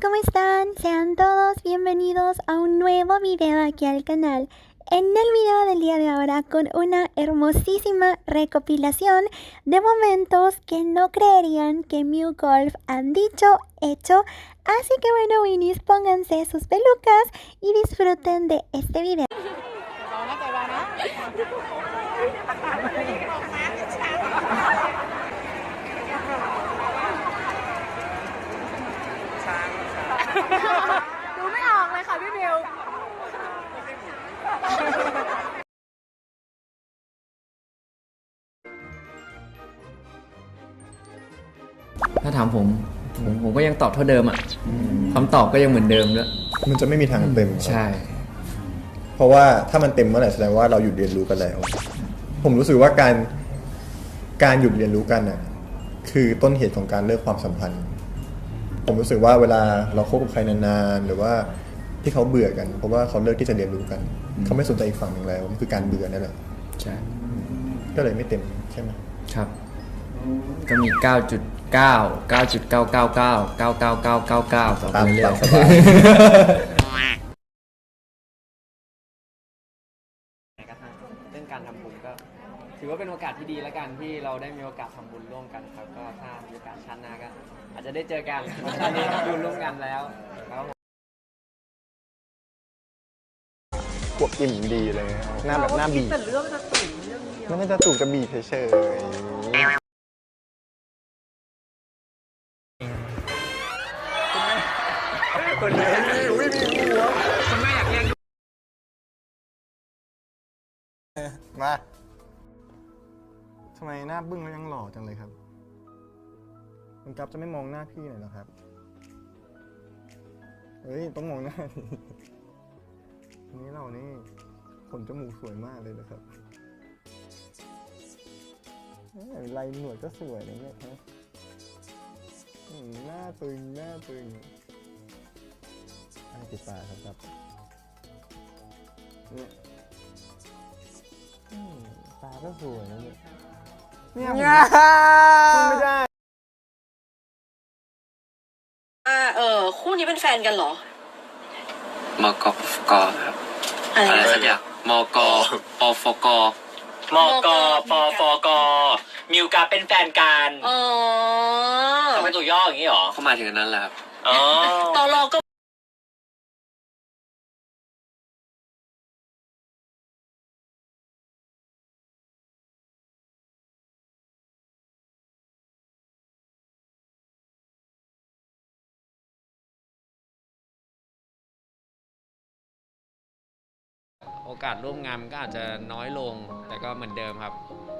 ¿cómo están? Sean todos bienvenidos a un nuevo video aquí al canal. En el video del día de ahora con una hermosísima recopilación de momentos que no creerían que Mew Golf han dicho, hecho. Así que bueno, Winnies, pónganse sus pelucas y disfruten de este video. ดูไม่ออกเลยค่ะพี่บิวถ้าถามผม ผมผมก็ยังตอบเท่าเดิมอะคำตอบก็ยังเหมือนเดิมด้วยมันจะไม่มีทางเต็มครับใช่ เพราะว่าถ้ามันเต็มเมื่อไหร่แสดงว่าเราหยุดเรียนรู้กันแล้ว ผมรู้สึกว่าการการหยุดเรียนรู้กันน่ะคือต้นเหตุของการเลิกความสัมพันธ์ ผมรู้สึกว่าเวลาเราคบกับใครนานๆหรือว่าที่เขาเบื่อกัน เพราะว่าเขาเลิกที่จะเรียนรู้กัน เขาไม่สนใจอีกฝั่งหนึ่งแล้วมันคือการเบื่อนั่นแหละใช่ก็เลยไม่เต็มใช่ไหมครับ ก็มี 9.9 9.999 99999ต่อไปตามเรื่ตาอมย ถือว่าเป็นโอกาสที่ดีแล้วกันที่เราได้มีโอกาสทำบุญร่วมกันครับ ก็ถ้ามีโอกาสชาติหน้าก็อาจจะได้เจอกันตอนนี้ทำบุญร่วมกันแล้วครับผมพวกอิ่มดีเลยหน้าแบบหน้าบีบแต่เรื่องจะสูงเรื่องเดียว ไม่ได้จะสูกจะบีบเฉยๆคนเลยไม่มีหัวคนไม่อยากเรียนมา ทำไมหน้าบึ้งแล้วยังหล่อจังเลยครับ คุณกัฟจะไม่มองหน้าพี่หน่อยหรอครับ เฮ้ย ต้องมองหน้าดิอันนี้เรานี่ขนจมูกสวยมากเลยนะครับลายหนวดก็สวยนะเนี่ยฮะหน้าตึงหน้าตึงอ่าติดตาครับครับเนี่ย ตาก็สวยนะเนี่ยเนี่ยผมพูดไม่ได้ อ่าเออคู่นี้เป็นแฟนกันเหรอ มกฟกครับอะไรอะไรนะสักอย่างมกปฟกมกปฟกมิวกับเป็นแฟนกันอ๋อทำเป็นตัวย่ออย่างนี้เหรอ เข้ามาถึงอันนั้นแหละครับ อ๋อ ตอรอก็ โอกาสร่วมงานมันก็อาจจะน้อยลง แต่ก็เหมือนเดิมครับ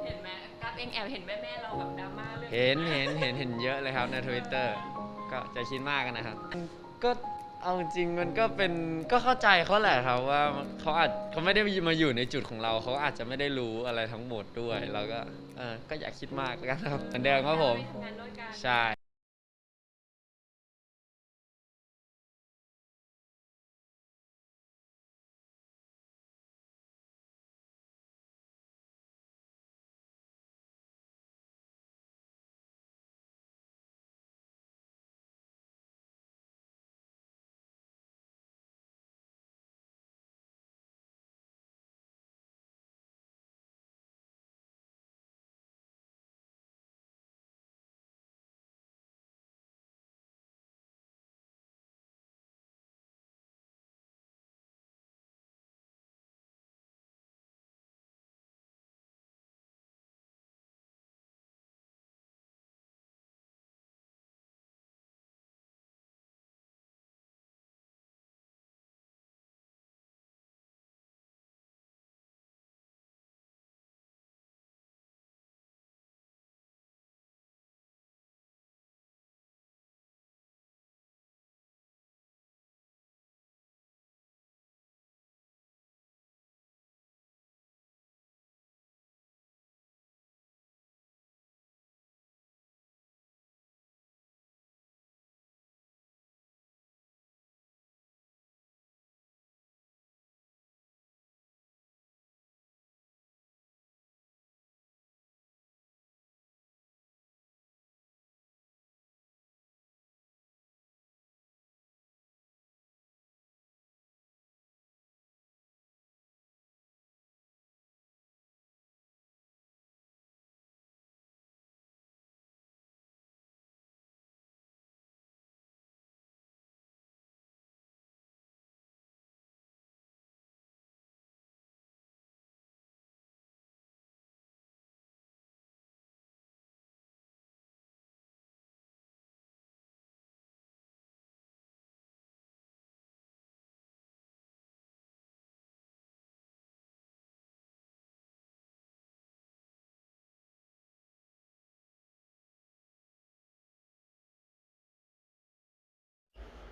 เห็นไหมกับเองแอบเห็นแม่แม่ๆเราแบบดราม่าเรื่องเห็นเห็นเห็นเห็นเยอะเลยครับในทวิตเตอร์ก็จะคิดมากกันนะครับก็เอาจริงมันก็เป็นก็เข้าใจเขาแหละครับว่าเขาอาจเขาไม่ได้มาอยู่ในจุดของเราเขาอาจจะไม่ได้รู้อะไรทั้งหมดด้วยเราก็เออก็อย่าคิดมากแล้วกันครับเหมือนเดิมครับผมงานด้วยกัน ใช่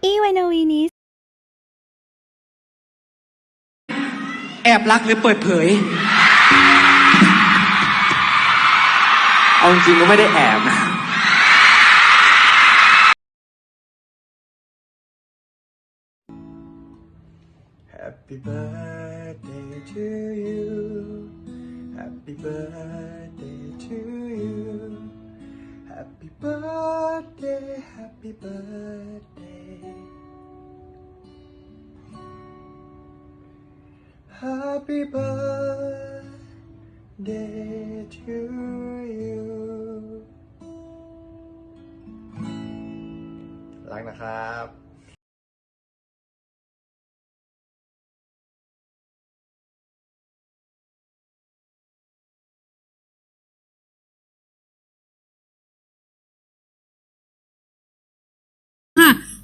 Y bueno, Winnie, แอบรักหรือเปิดเผย เอาจริงๆก็ไม่ได้แอบนะ Happy birthday to you Happy birthday to you Happy birthday Happy birthday Happy birthday to you รักนะครับ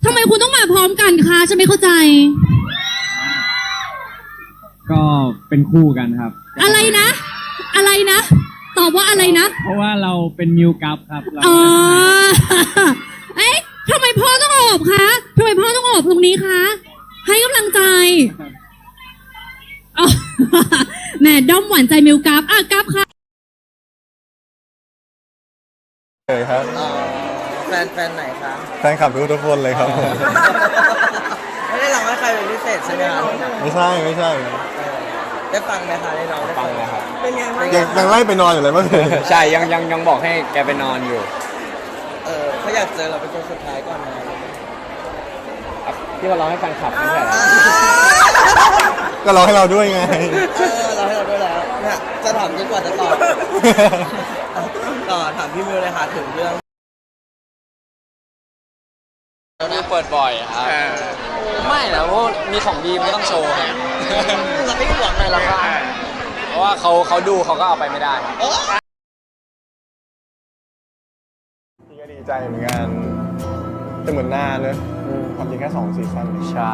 ทำไมคุณต้องมาพร้อมกันคะฉันไม่เข้าใจ ก็เป็นคู่กันครับอะไรนะ อะไรนะ ตอบว่าอะไรนะ เพราะว่าเราเป็นมิวกัฟครับเราอ๋อ เอ๊ะทำไมพ่อต้องโอบคะทำไมพ่อต้องโอบตรงนี้คะ ให้กำลังใจอ๋อแหม่ด้อมหวานใจมิวกัฟอะกัฟค่ะ เลยครับแฟนแฟนไหนคะแฟนคลับทุกทุกคนเลยครับไม่ได้ร้องให้ใครเป็นพิเศษใช่ไหมคะไม่ใช่ไม่ใช่ได้ฟังไหมคะได้ร้องได้ฟังไหมครับ เป็นไงบ้างยังยังไล่ไปนอนอยู่เลยเมื่อคืนใช่ยังยังยังบอกให้แกไปนอนอยู่ เออเขาอยากเจอเราเป็นคนสุดท้ายก่อนนะที่เราร้องให้แฟนคลับไม่ใช่เหรอก็รอให้เราด้วยไง เออเราให้เราด้วยแล้วเนี่ยจะถามจนกว่าจะตอบต่อถามพี่มิวเลยค่ะถึงเรื่อง เปิดบ่อยครับไม่นะเพราะมีของดีไม่ต้องโชว์ครับเราไม่หวังอะไรหรอกค่ะเพราะว่าเขาเขาดูเขาก็เอาไปไม่ได้ครับ พี่ก็ดีใจเหมือนกันแต่เหมือนหน้าเนอะความจริงแค่สองซีซั่นใช่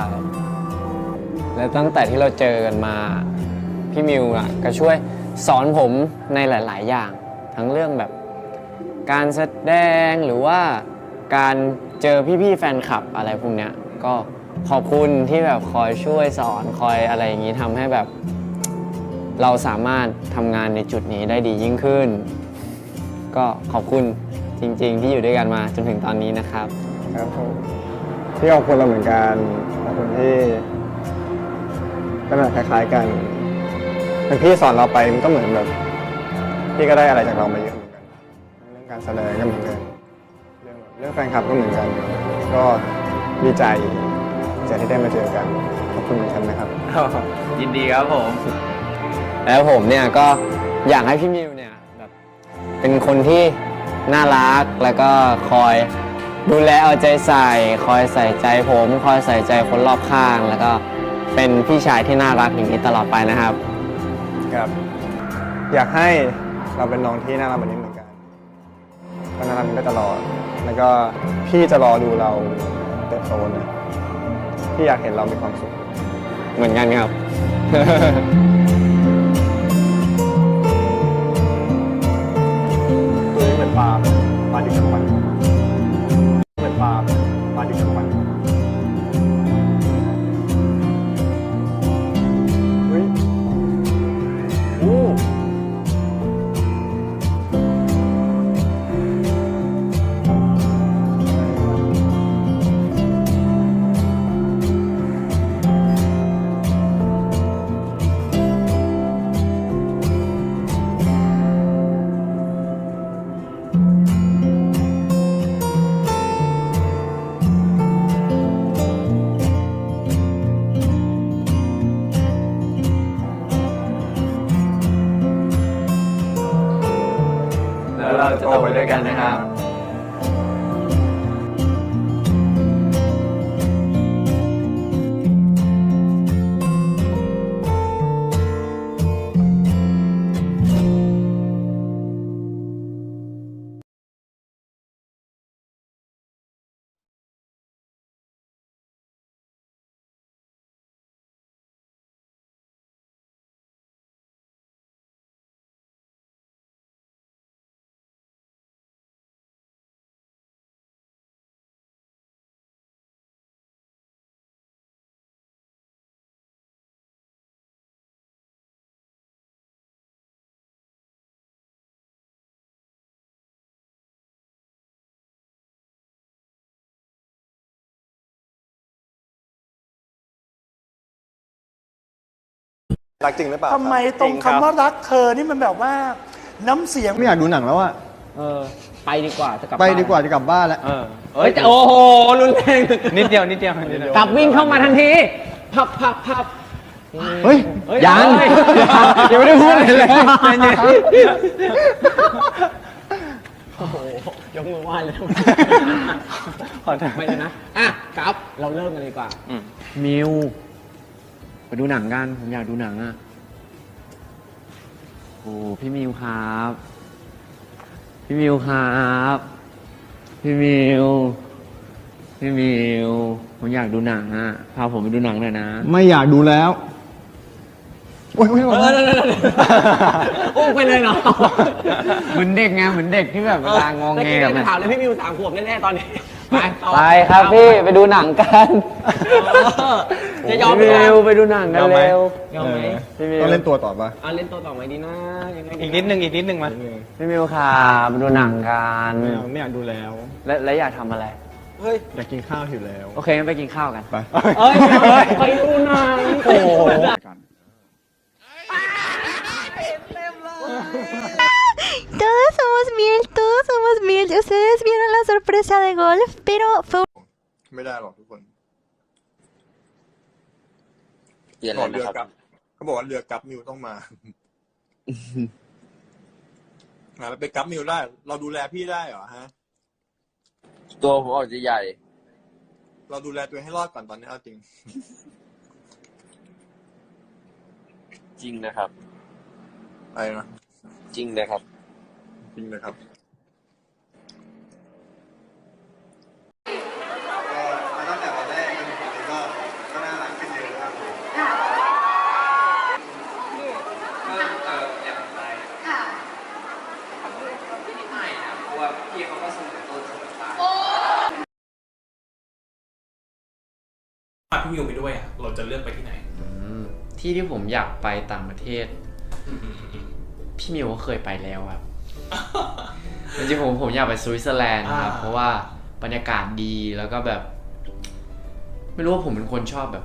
และตั้งแต่ที่เราเจอกันมา พี่มิวอะก็ช่วยสอนผมในหลาย ๆ อย่าง ทั้งเรื่องแบบ การแสดงหรือว่า การเจอพี่ๆแฟนคลับอะไรพวกเนี้ยก็ขอบคุณที่แบบคอยช่วยสอนคอยอะไรอย่างนี้ทำให้แบบ เราสามารถทำงานในจุดนี้ได้ดียิ่งขึ้น ก็ขอบคุณจริง ๆ ที่อยู่ด้วยกันมาจนถึงตอนนี้นะครับ ครับผมพี่ขอบคุณเราเหมือนกันขอบคุณที่ก็แบบคล้ายๆกันเป็นพี่สอนเราไปมันก็เหมือนแบบพี่ก็ได้อะไรจากเรามาเยอะเหมือนกันเรื่องการแสดงก็เหมือนกัน เรื่องแบบเรื่องแฟนคลับก็เหมือนกัน ก็ดีใจดีใจที่ได้มาเจอกัน ขอบคุณเหมือนกันนะครับ ยินดีครับผม แล้วผมเนี่ยก็อยากให้พี่มิวเนี่ยแบบเป็นคนที่น่ารักแล้วก็คอยดูแลเอาใจใส่ คอยใส่ใจผม คอยใส่ใจคนรอบข้าง แล้วก็เป็นพี่ชายที่น่ารักอย่างนี้ตลอดไปนะครับ ครับ อยากให้เราเป็นน้องที่น่ารักแบบนี้เหมือนกันก็น่ารักได้ตลอด แล้วก็พี่จะรอดูเราเติบโตนะพี่อยากเห็นเรามีความสุข เหมือนกันครับ ตัวนี้เหมือนปลาปลาดิบกับควัน ด้วยกันนะครับ รักจริงหรือเปล่าทำไมตรงคำว่ารักเธอนี่มันแบบว่าน้ำเสียง ไม่อยากดูหนังแล้วอะเออ ไปดีกว่าจะกลับไปดีกว่าจะกลับบ้านแล้ว เออเฮ้ยโอ้โหรุนแรงนิดเดียวนิดเดียวกลับวิ่งเข้ามาทันทีพับพับพับเฮ้ยยังยังไม่ได้พูดเลยเลยโอ้โหยกมือไหว้เลยขอโทษ ไม่เลยนะอะครับเราเริ่มกันเลยดีกว่ามิว ไปดูหนังกัน ผมอยากดูหนังอะ โอ้พี่มิวครับ พี่มิวครับ พี่มิว พี่มิว ผมอยากดูหนังอะ พาผมไปดูหนังหน่อยนะ ไม่อยากดูแล้วโอ้ยโอ้ยโอ้ยอุ้มไปเลยเนาะเหมือนเด็กไง เหมือนเด็กที่แบบเวลางองแงแม่แบบถามเลยพี่มิวสามขวบแน่ๆตอนนี้ ไปต่อไปครับพี่ ไปดูหนังกันเออ จะยอมพี่ไหมมิวไปดูหนังกันเร็ว ยอมไหม พี่มิวต้องเล่นตัวต่อปะเอาเล่นตัวต่อไหมดีนะยังไงอีกนิดนึงอีกนิดนึงมาพี่มิวค่ะไปดูหนังกันไม่เอาไม่อยากดูแล้ว และและอยากทำอะไร เฮ้ย อยากกินข้าวหิวแล้ว โอเคงั้นไปกินข้าวกัน ไปเอ้ยไปดูหนังโอ้โห Todos somos miel, todos somos miel. Ustedes vieron la sorpresa de golf, pero fue ไม่ได้หรอกทุกคน เย็นบแล้อวกเรืนะอครับกับเขาบอกว่าเรือกับมิวต้องมาอะแล้วไปกับมิวได้ เราดูแลพี่ได้เหรอฮะ ตัวผมออกจะใหญ่ เราดูแลตัวเองให้รอดก่อนตอนนี้เอาจริง จริงนะครับ อะไรนะจริงนะครับ จริงนะครับตั้งแต่วันแรกจนถึงตอนนี้ก็ก็น่ารักขึ้นเยอะครับ พาพี่มิวไปด้วยอะเราจะเลือกไปที่ไหน ที่ที่ผมอยากไปต่างประเทศ พี่มิวก็เคยไปแล้วครับจริงๆผมผมอยากไปสวิตเซอร์แลนด์ครับอ่าเพราะว่าบรรยากาศดีแล้วก็แบบ ไม่รู้ว่าผมเป็นคนชอบแบบ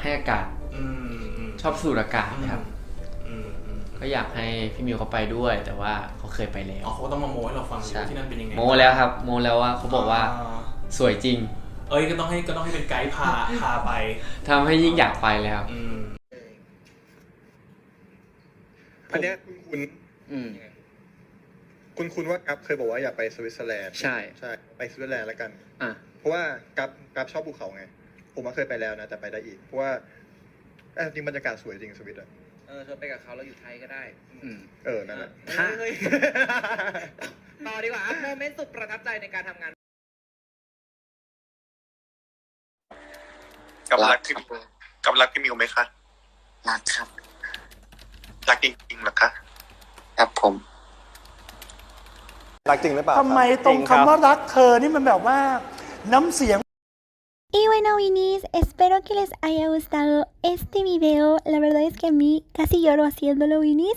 ให้อากาศอืมอืมชอบสูดอากาศครับอืมอืมก็อยากให้พี่มิวเขาไปด้วย แต่ว่าเขาเคยไปแล้วอ๋อเขาต้องมาโม้ให้เราฟังใช่ว่าที่นั่นเป็นยังไงโมแล้วครับ โมแล้วว่าเขาบอกว่าาสวยจริง เอ้ยก็ต้องให้ก็ต้องให้เป็นไกด์พาพาไป ทำให้ยิ่งอยากไปเลยครับ อืม อันเนี้ยคุณอืม คุณคุณว่ากัฟเคยบอกว่าอยากไปสวิตเซอร์แลนด์ใช่ ใช่ ไปสวิตเซอร์แลนด์แล้วกัน อะ เพราะว่ากัฟกัฟชอบภูเขาไง ผมก็เคยไปแล้วนะ แต่ไปได้อีก เพราะว่าเอ้ยจริงบรรยากาศสวยจริงสวิตอะเออเธอไปกับเขาเราอยู่ไทยก็ได้อืม เออ นั่นแหละ ถ้า เฮ้ยต่อดีกว่าโมเมนต์สุดประทับใจในการทำงาน กับรักพี่กับรักพี่มิวไหมคะรักครับ รักจริงๆเหรอคะครับผม รักจริงหรือเปล่าทำไมตรงคำว่ารักเธอนี่มันแบบว่า น้ำเสียง Y bueno, Winis, espero que les haya gustado este video. La verdad es que a mí casi lloro haciéndolo, Winis.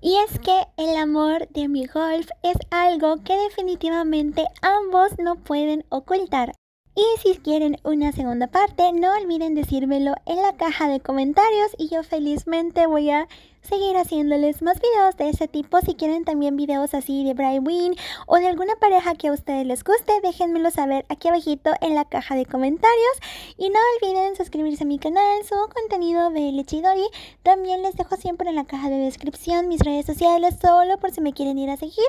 Y es que el amor de mi golf es algo que definitivamente ambos no pueden ocultar. Y si quieren una segunda parte, no olviden decírmelo en la caja de comentarios y yo felizmente voy a seguir haciéndoles más videos de ese tipo. Si quieren también videos así de Brightwing o de alguna pareja que a ustedes les guste, déjenmelo saber aquí abajito en la caja de comentarios. Y no olviden suscribirse a mi canal, subo contenido de Lechidori. También les dejo siempre en la caja de descripción mis redes sociales solo por si me quieren ir a seguir.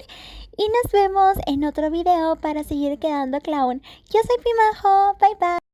Y nos vemos en otro video para seguir quedando clown. Yo soy Pimajo, bye bye.